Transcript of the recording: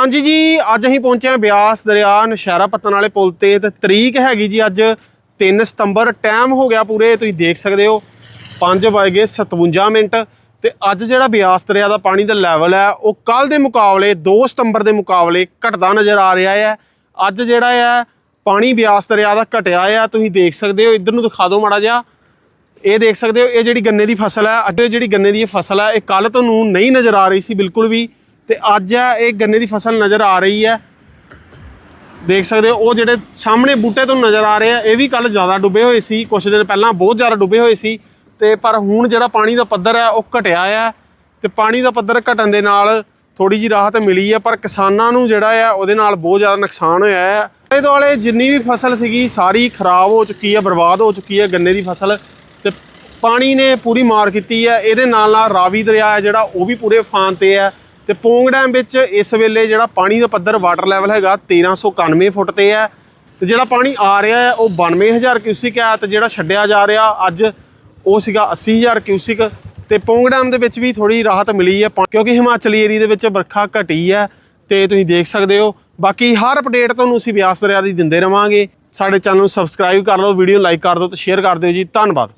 ਹਾਂਜੀ ਜੀ, ਅੱਜ ਅਸੀਂ ਪਹੁੰਚੇ ਹਾਂ ਬਿਆਸ ਦਰਿਆ ਨਸ਼ਹਿਰਾ ਪੱਤਨ ਵਾਲੇ ਪੁਲ ਤੇ ਤੇ ਤਰੀਕ ਹੈਗੀ ਜੀ ਅੱਜ 3 ਸਤੰਬਰ ਟਾਈਮ ਹੋ ਗਿਆ ਪੂਰੇ, ਤੁਸੀਂ ਦੇਖ ਸਕਦੇ ਹੋ। 5:57 ਮਿੰਟ ਤੇ ਅੱਜ ਜਿਹੜਾ ਬਿਆਸ ਦਰਿਆ ਦਾ ਪਾਣੀ ਦਾ ਲੈਵਲ ਹੈ, ਉਹ ਕੱਲ ਦੇ ਮੁਕਾਬਲੇ 2 ਸਤੰਬਰ ਦੇ ਮੁਕਾਬਲੇ ਘਟਦਾ ਨਜ਼ਰ ਆ ਰਿਹਾ ਹੈ। ਅੱਜ ਜਿਹੜਾ ਹੈ, ਪਾਣੀ ਬਿਆਸ ਦਰਿਆ ਦਾ ਘਟਿਆ ਹੈ। ਤੁਸੀਂ ਦੇਖ ਸਕਦੇ ਹੋ, ਇੱਧਰ ਨੂੰ ਦਿਖਾ ਦਿਓ ਮਾੜਾ ਜਿਹਾ। ਇਹ ਦੇਖ ਸਕਦੇ ਹੋ, ਇਹ ਜਿਹੜੀ ਗੰਨੇ ਦੀ ਫਸਲ ਹੈ, ਅੱਗੇ ਜਿਹੜੀ ਗੰਨੇ ਦੀ ਇਹ ਫਸਲ ਹੈ, ਇਹ ਕੱਲ ਤੁਹਾਨੂੰ ਨਹੀਂ ਨਜ਼ਰ ਆ ਰਹੀ ਸੀ ਬਿਲਕੁਲ ਵੀ। ਤੇ ਅੱਜ ਹੈ ਇਹ ਗੰਨੇ ਦੀ ਫਸਲ ਨਜ਼ਰ ਆ ਰਹੀ ਹੈ। ਦੇਖ ਸਕਦੇ ਹੋ, ਉਹ ਜਿਹੜੇ ਸਾਹਮਣੇ ਬੂਟੇ ਤੋਂ ਨਜ਼ਰ ਆ ਰਹੇ ਆ, ਇਹ ਵੀ ਕੱਲ ਜ਼ਿਆਦਾ ਡੁੱਬੇ ਹੋਏ ਸੀ ਕੁਝ ਦਿਨ ਪਹਿਲਾਂ ਬਹੁਤ ਜ਼ਿਆਦਾ ਡੁੱਬੇ ਹੋਏ ਸੀ। ਤੇ ਪਰ ਹੁਣ ਜਿਹੜਾ ਪਾਣੀ ਦਾ ਪੱਧਰ ਹੈ ਉਹ ਘਟਿਆ ਆ। ਤੇ ਪਾਣੀ ਦਾ ਪੱਧਰ ਘਟਣ ਦੇ ਨਾਲ ਥੋੜੀ ਜੀ ਰਾਹਤ ਮਿਲੀ ਹੈ ਪਰ ਕਿਸਾਨਾਂ ਨੂੰ ਜਿਹੜਾ ਆ, ਉਹਦੇ ਨਾਲ ਬਹੁਤ ਜ਼ਿਆਦਾ ਨੁਕਸਾਨ ਹੋਇਆ ਹੈ ਆਲੇ ਦੁਆਲੇ ਜਿੰਨੀ ਵੀ ਫਸਲ ਸੀਗੀ, ਸਾਰੀ ਖਰਾਬ ਹੋ ਚੁੱਕੀ ਹੈ ਬਰਬਾਦ ਹੋ ਚੁੱਕੀ ਹੈ ਗੰਨੇ ਦੀ ਫਸਲ। ਤੇ ਪਾਣੀ ਨੇ ਪੂਰੀ ਮਾਰ ਕੀਤੀ ਹੈ ਇਹਦੇ ਨਾਲ ਨਾਲ ਰਾਵੀ ਦਰਿਆ ਹੈ ਜਿਹੜਾ, ਉਹ ਵੀ ਪੂਰੇ ਫਾਨ ਤੇ ਹੈ ਤੇ ਪੋਂਗ ਡੈਮ ਵਿੱਚ ਇਸ ਵੇਲੇ ਜਿਹੜਾ ਪਾਣੀ ਦਾ ਪੱਧਰ ਵਾਟਰ ਲੈਵਲ ਹੈਗਾ 1391 ਫੁੱਟ ਤੇ ਹੈ। ਤੇ ਜਿਹੜਾ ਪਾਣੀ ਆ ਰਿਹਾ ਹੈ, ਉਹ 92000 ਕਿਊਸਿਕ ਹੈ ਤੇ ਜਿਹੜਾ ਛੱਡਿਆ ਜਾ ਰਿਹਾ ਅੱਜ, ਉਹ ਸੀਗਾ 80000 ਕਿਊਸਿਕ ਤੇ ਪੋਂਗ ਡੈਮ ਦੇ ਵਿੱਚ ਵੀ ਥੋੜੀ ਰਾਹਤ ਮਿਲੀ ਹੈ ਪਾ- ਕਿਉਂਕਿ ਹਿਮਾਚਲੀ ਏਰੀਆ ਦੇ ਵਿੱਚ ਵਰਖਾ ਘਟੀ ਹੈ ਤੇ ਤੁਸੀਂ ਦੇਖ ਸਕਦੇ ਹੋ। ਬਾਕੀ ਹਰ ਅਪਡੇਟ ਤੁਹਾਨੂੰ ਅਸੀਂ ਬਿਆਸ ਦਰਿਆ ਦੀ ਦਿੰਦੇ ਰਵਾਂਗੇ। ਸਾਡੇ ਚੈਨਲ ਨੂੰ ਸਬਸਕ੍ਰਾਈਬ ਕਰ ਲਓ ਵੀਡੀਓ ਲਾਈਕ ਕਰ ਦਿਓ ਤੇ ਸ਼ੇਅਰ ਕਰ ਦਿਓ ਜੀ। ਧੰਨਵਾਦ।